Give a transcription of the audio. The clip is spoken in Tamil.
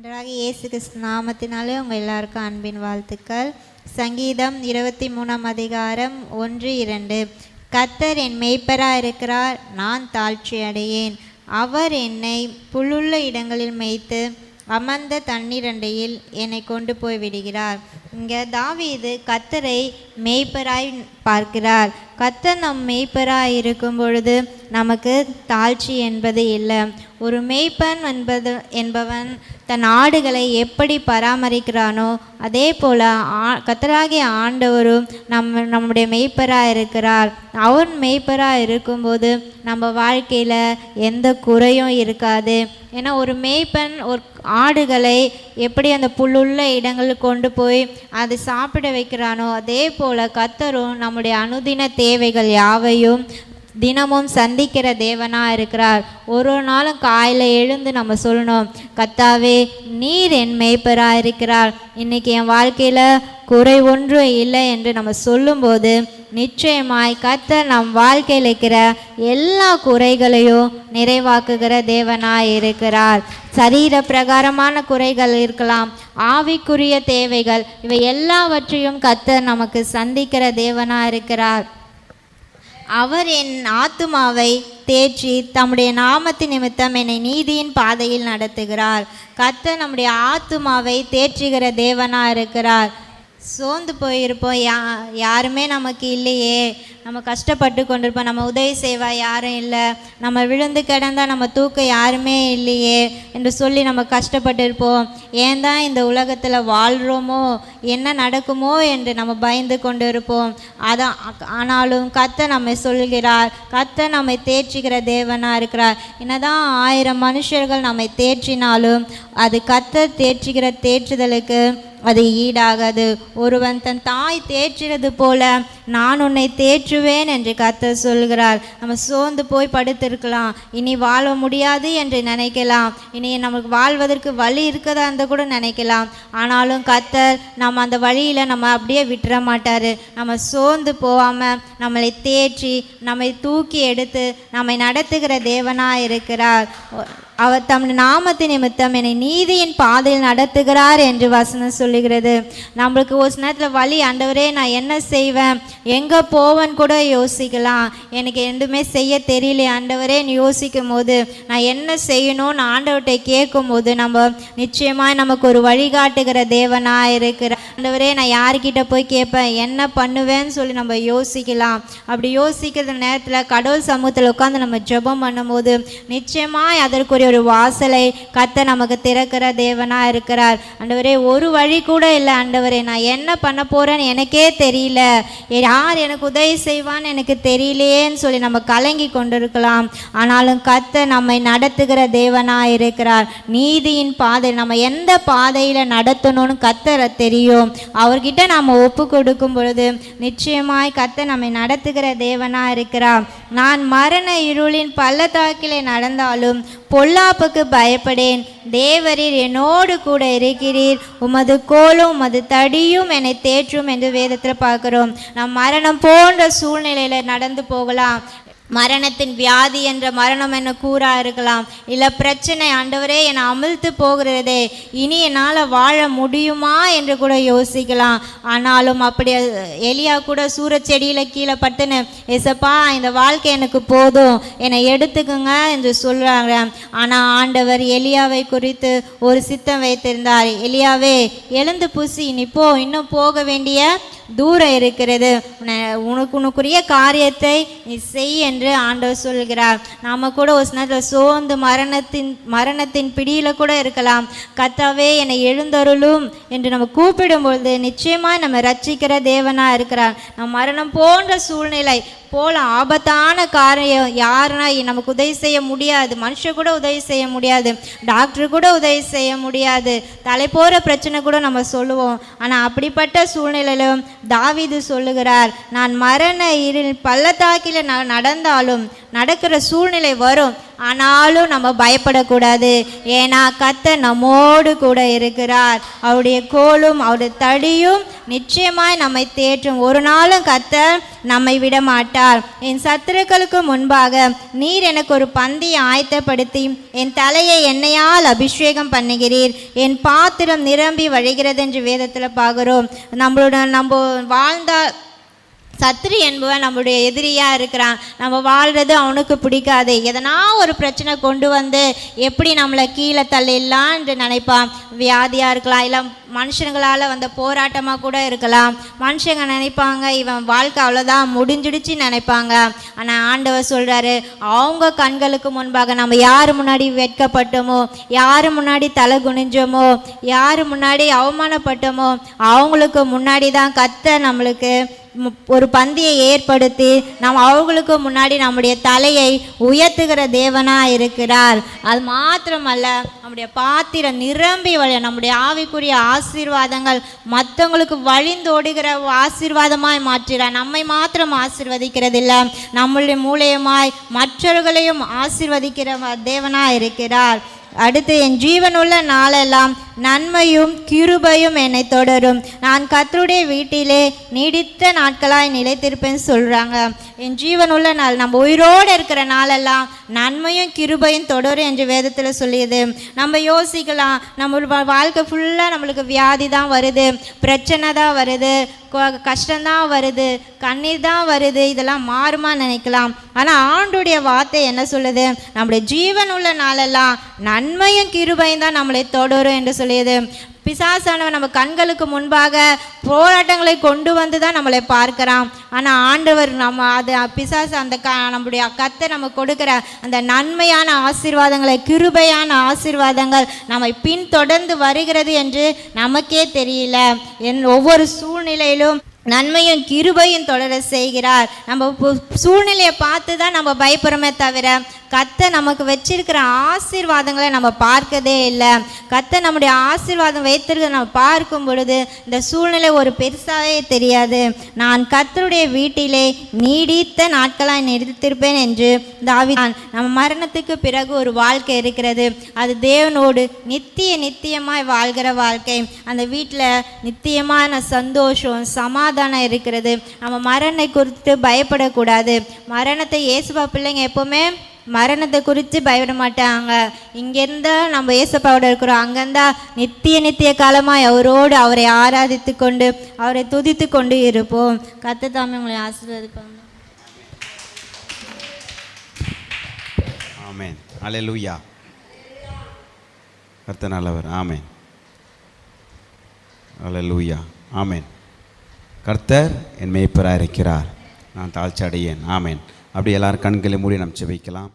ஆண்டவராக இயேசு கிறிஸ்து நாமத்தினாலே உங்கள் எல்லாருக்கும் அன்பின் வாழ்த்துக்கள். சங்கீதம் இருபத்தி மூணாம் அதிகாரம் ஒன்று இரண்டு. கத்தர் என் மெய்ப்பராக இருக்கிறார் நான் தாழ்ச்சி அடையேன். அவர் என்னை புல்லுள்ள இடங்களில் மேய்த்து அமர்ந்த தண்ணீரண்டையில் என்னை கொண்டு போய் விடுகிறார். இங்கே தாவீது கத்தரை மெய்ப்பராய் பார்க்கிறார். கத்தர் நம் மெய்ப்பராய் இருக்கும் பொழுது நமக்கு தாழ்ச்சி என்பது இல்லை. ஒரு மேய்ப்பன் என்பது என்பவன் தன் ஆடுகளை எப்படி பராமரிக்கிறானோ அதே போல் ஆ கத்தராகிய ஆண்டவரும் நம்ம நம்முடைய மெய்ப்பராக இருக்கிறார் அவர் மெய்ப்பராக இருக்கும்போது நம்ம வாழ்க்கையில் எந்த குறையும் இருக்காது. ஏன்னா ஒரு மேய்ப்பன் ஒரு ஆடுகளை எப்படி அந்த புல்லுள்ள இடங்களுக்கு கொண்டு போய் அது சாப்பிட வைக்கிறானோ அதே போல் கத்தரும் நம்முடைய அனுதின தேவைகள் யாவையும் தினமும் சந்திக்கிற தேவனாக இருக்கிறார். ஒரு ஒரு நாளும் காலையில் எழுந்து நம்ம சொல்லணும் கத்தாவே நீர் என் மேய்ப்பராக இருக்கிறார். இன்றைக்கி என் வாழ்க்கையில் குறை ஒன்றும் இல்லை என்று நம்ம சொல்லும்போது நிச்சயமாய் கத்த நம் வாழ்க்கையில் இருக்கிற எல்லா குறைகளையும் நிறைவாக்குகிற தேவனாய் இருக்கிறார். சரீர பிரகாரமான குறைகள் இருக்கலாம் ஆவிக்குரிய தேவைகள் இவை எல்லாவற்றையும் கத்த நமக்கு சந்திக்கிற தேவனாக இருக்கிறார். அவர் என் ஆத்துமாவை தேற்றி தம்முடைய நாமத்து நிமித்தம் என்னை நீதியின் பாதையில் நடத்துகிறார். கர்த்தர் நம்முடைய ஆத்துமாவை தேற்றுகிற தேவனா இருக்கிறார் சோர்ந்து போயிருப்போம். யா யாருமே நமக்கு இல்லையே. நம்ம கஷ்டப்பட்டு கொண்டிருப்போம். நம்ம உதவி செய்வா யாரும் இல்லை. நம்ம விழுந்து கிடந்தால் நம்ம தூக்க யாருமே இல்லையே என்று சொல்லி நம்ம கஷ்டப்பட்டு இருப்போம் ஏன் தான் இந்த உலகத்தில் வாழ்கிறோமோ என்ன நடக்குமோ என்று நம்ம பயந்து கொண்டு இருப்போம் அதான் ஆனாலும் கத்த நம்மை சொல்கிறார். கத்த நம்மை தேற்றுகிற தேவனாக இருக்கிறார். என்னதான் ஆயிரம் மனுஷர்கள் நம்மை தேற்றினாலும் அது கத்த தேற்றுகிற தேற்றுதலுக்கு அது ஈடாகாது. ஒருவன் தன் தாய் தேற்றுறது போல நான் உன்னை தேற்றுவேன் என்று கத்த சொல்கிறார். நம்ம சோர்ந்து போய் படுத்திருக்கலாம். இனி வாழ முடியாது என்று நினைக்கலாம். இனி நமக்கு வாழ்வதற்கு வழி இருக்கதா அந்த கூட நினைக்கலாம். ஆனாலும் கத்தர் நம்ம அந்த வழியில் நம்ம அப்படியே விட்டுற மாட்டார். நம்ம சோர்ந்து போகாமல் நம்மளை தேற்றி நம்மை தூக்கி எடுத்து நம்மை நடத்துகிற தேவனாக இருக்கிறார். அவர் தம் நாமத்து நிமித்தம் என்னை நீதியின் பாதையில் நடத்துகிறார் என்று வசனம் சொல்லுகிறது. நம்மளுக்கு ஒரு நேரத்தில் வழி ஆண்டவரே நான் என்ன செய்வேன்? எங்கே போவேன்னு கூட யோசிக்கலாம். எனக்கு எதுவுமே செய்ய தெரியல ஆண்டவரே யோசிக்கும் போது நான் என்ன செய்யணும்னு ஆண்டவர்கிட்ட கேட்கும் போது நம்ம நிச்சயமாக நமக்கு ஒரு வழிகாட்டுகிற தேவனாக இருக்கிற ஆண்டவரே நான் யார்கிட்ட போய் கேட்பேன்? என்ன பண்ணுவேன்னு சொல்லி நம்ம யோசிக்கலாம். அப்படி யோசிக்கிற நேரத்தில் கடவுள் சமூகத்தில் உட்காந்து நம்ம ஜெபம் பண்ணும்போது நிச்சயமாக அதற்குரிய ஒரு வாசலை கத்த நமக்கு திறக்கிற தேவனாக இருக்கிறார். ஆண்டவரே ஒரு வழி கூட இல்லை ஆண்டவரே நான் என்ன பண்ண போகிறேன்னு எனக்கே தெரியல. யார் எனக்கு உதவி செய்வான்னு எனக்கு தெரியலையேன்னு சொல்லி நம்ம கலங்கி கொண்டிருக்கலாம். ஆனாலும் கத்த நம்மை நடத்துகிற தேவனாக இருக்கிறார். நீதியின் பாதை நம்ம எந்த பாதையில் நடத்தணும்னு கத்தரை தெரியும். அவர்கிட்ட நாம் ஒப்பு கொடுக்கும் பொழுது நிச்சயமாய் கத்த நம்மை நடத்துகிற தேவனா இருக்கிறார். நான் மரண இருளின் பள்ளத்தாக்கிலே நடந்தாலும் பொல்லாப்புக்கு பயப்படேன். தேவரீர் என்னோடு கூட இருக்கிறீர். உமது கோலும் உமது தடியும் என்னை தேற்றும் என்று வேதத்தில் பார்க்கிறோம். நம் மரணம் போன்ற சூழ்நிலையில் நடந்து போகலாம். மரணத்தின் வியாதி என்ற மரணம் என்ன கூறா இருக்கலாம். இல்லை பிரச்சனை ஆண்டவரே என்னை அமிழ்த்து போகிறதே இனி என்னால் வாழ முடியுமா என்று கூட யோசிக்கலாம். ஆனாலும் அப்படி எலியா கூட சூரச்செடியில் கீழே பட்டுன்னு எசப்பா இந்த வாழ்க்கை எனக்கு போதும் என்னை எடுத்துக்குங்க என்று சொல்கிறாங்க ஆனால் ஆண்டவர் எலியாவை குறித்து ஒரு சித்தம் வைத்திருந்தார். எலியாவே எழுந்து புசி நீ போ இன்னும் போக வேண்டிய தூரம் இருக்கிறது. உன- உனக்கு உனக்குரிய காரியத்தை நீ செய் என்று ஆண்டவர் சொல்கிறார். நாம கூட ஒரு நேரத்தில் சோர்ந்து மரணத்தின் மரணத்தின் பிடியில் கூட இருக்கலாம். கத்தாவே என்னை எழுந்தருளும் என்று நம்ம கூப்பிடும் பொழுது நிச்சயமாக நம்ம ரட்சிக்கிற தேவனாக இருக்கிறார். நம் மரணம் போன்ற சூழ்நிலை போல ஆபத்தான காரியம் யாருன்னா நமக்கு உதவி செய்ய முடியாது. மனுஷன் கூட உதவி செய்ய முடியாது. டாக்டர் கூட உதவி செய்ய முடியாது. தலை போகிற பிரச்சனை கூட நம்ம சொல்லுவோம். ஆனால் அப்படிப்பட்ட சூழ்நிலையிலும் தாவிது சொல்லுகிறார் நான் மரண இருள் பள்ளத்தாக்கில் நான் நடந்தாலும் நடக்கிற சூழ்நிலை வரும். ஆனாலும் நம்ம பயப்படக்கூடாது. ஏன்னா கத்த நம்மோடு கூட இருக்கிறார். அவருடைய கோலும் அவருடைய தடியும் நிச்சயமாய் நம்மை தேற்றும். ஒரு நாளும் கத்த நம்மை விட மாட்டார் என் சத்துருக்களுக்கு முன்பாக நீர் எனக்கு ஒரு பந்தியை ஆயத்தப்படுத்தி என் தலையை எண்ணெயால் அபிஷேகம் பண்ணுகிறீர். என் பாத்திரம் நிரம்பி வழிகிறது என்று வேதத்தில் பார்க்குறோம் நம்மளோட நம்ம வாழ்ந்தால் சத்ரு என்பவன் நம்முடைய எதிரியாக இருக்கிறான். நம்ம வாழ்கிறது அவனுக்கு பிடிக்காது. எதனா ஒரு பிரச்சனை கொண்டு வந்து எப்படி நம்மளை கீழே தள்ளிடலாம் என்று நினைப்பான். வியாதியாக இருக்கலாம் இல்லை மனுஷங்களால் வந்த போராட்டமாக கூட இருக்கலாம். மனுஷங்க நினைப்பாங்க இவன் வாழ்க்கை அவ்வளோதான் முடிஞ்சிடுச்சு நினைப்பாங்க. ஆனால் ஆண்டவர் சொல்கிறாரு அவங்க கண்களுக்கு முன்பாக நம்ம யார் முன்னாடி வெட்கப்பட்டோமோ யார் முன்னாடி தலை குனிஞ்சோமோ யார் முன்னாடி அவமானப்பட்டோமோ அவங்களுக்கு முன்னாடி தான் கத்த நம்மளுக்கு ஒரு பந்தியை ஏற்படுத்தி நாம் அவர்களுக்கு முன்னாடி நம்முடைய தலையை உயர்த்துகிற தேவனாக இருக்கிறார். அது மாத்திரமல்ல நம்முடைய பாத்திரம் நிரம்பி வழி நம்முடைய ஆவிக்குரிய ஆசீர்வாதங்கள் மற்றவங்களுக்கு வழிந்தோடுகிற ஆசீர்வாதமாய் மாற்றுகிறார். நம்மை மாத்திரம் ஆசீர்வதிக்கிறதில்லை நம்முடைய மூலியமாய் மற்றவர்களையும் ஆசீர்வதிக்கிற தேவனாக இருக்கிறார். அடுத்து என் ஜீவனுள்ள நாளெல்லாம் நன்மையும் கிருபையும் என்னை தொடரும். நான் கத்தருடைய வீட்டிலே நீடித்த நாட்களாய் நிலைத்திருப்பேன்னு சொல்கிறாங்க என் ஜீவன் உள்ள நாள் நம்ம உயிரோடு இருக்கிற நாளெல்லாம் நன்மையும் கிருபையும் தொடரும் என்று வேதத்தில் சொல்லியது. நம்ம யோசிக்கலாம் நம்ம வாழ்க்கை ஃபுல்லாக நம்மளுக்கு வியாதி தான் வருது பிரச்சனை தான் வருது கஷ்டம்தான் வருது கண்ணீர் தான் வருது இதெல்லாம் மாறுமா நினைக்கலாம். ஆனால் ஆண்டுடைய வார்த்தை என்ன சொல்லுது? நம்முடைய ஜீவன் உள்ள நாளெல்லாம் நன்மையும் கிருபையும் தான் நம்மளை தொடரும் என்று சொல்லியது. பிசாசானவன் நம்ம கண்களுக்கு முன்பாக போராட்டங்களை கொண்டு வந்து தான் நம்மளை பார்க்கிறான். ஆனால் ஆண்டவர் நம்ம அது பிசாசு அந்த க நம்முடைய கத்தை நம்ம கொடுக்குற அந்த நன்மையான ஆசீர்வாதங்களை கிருபையான ஆசீர்வாதங்கள் நம்மை பின்தொடர்ந்து வருகிறது என்று நமக்கே தெரியல. என் ஒவ்வொரு சூழ்நிலையிலும் நன்மையும் கிருபையும் தொடர செய்கிறார். நம்ம பு- சூழ்நிலையை பார்த்து தான் நம்ம பயப்படுறோமே தவிர கத்தை நமக்கு வச்சிருக்கிற ஆசீர்வாதங்களை நம்ம பார்க்கதே இல்லை. கத்தை நம்முடைய ஆசீர்வாதம் வைத்திருக்க நம்ம பார்க்கும் பொழுது இந்த சூழ்நிலை ஒரு பெருசாகவே தெரியாது. நான் கத்தருடைய வீட்டிலே நீடித்த நாட்களாக நிறுத்திருப்பேன் என்று தாவிதான் நம்ம மரணத்துக்கு பிறகு ஒரு வாழ்க்கை இருக்கிறது. அது தேவனோடு நித்திய நித்தியமாய் வாழ்கிற வாழ்க்கை. அந்த வீட்டில் நித்தியமான சந்தோஷம் சமாதானம் இருக்கிறது. நம்ம மரணை குறித்து பயப்படக்கூடாது. மரணத்தை இயேசுபா பிள்ளைங்க எப்போவுமே மரணத்தை குறித்து பயப்பட மாட்டாங்க இங்கேருந்தா நம்ம ஏசப்பாவோட இருக்கிறோம். அங்கேருந்தா நித்திய நித்திய காலமாக அவரோடு அவரை ஆராதித்து கொண்டு அவரை துதித்து கொண்டு இருப்போம். கத்த தாமி உங்களை ஆசீர்வதிப்பாங்க. அலோ லூயா கர்த்தர் நல்லவர். அலோ லூயா ஆமேன். கர்த்தர் என் மேய்ப்பராக இருக்கிறார் நான் தாழ்ச்சி அடையேன் ஆமேன். அப்படி எல்லாரும் கண்களை மூடி நாம் செபிக்கலாம்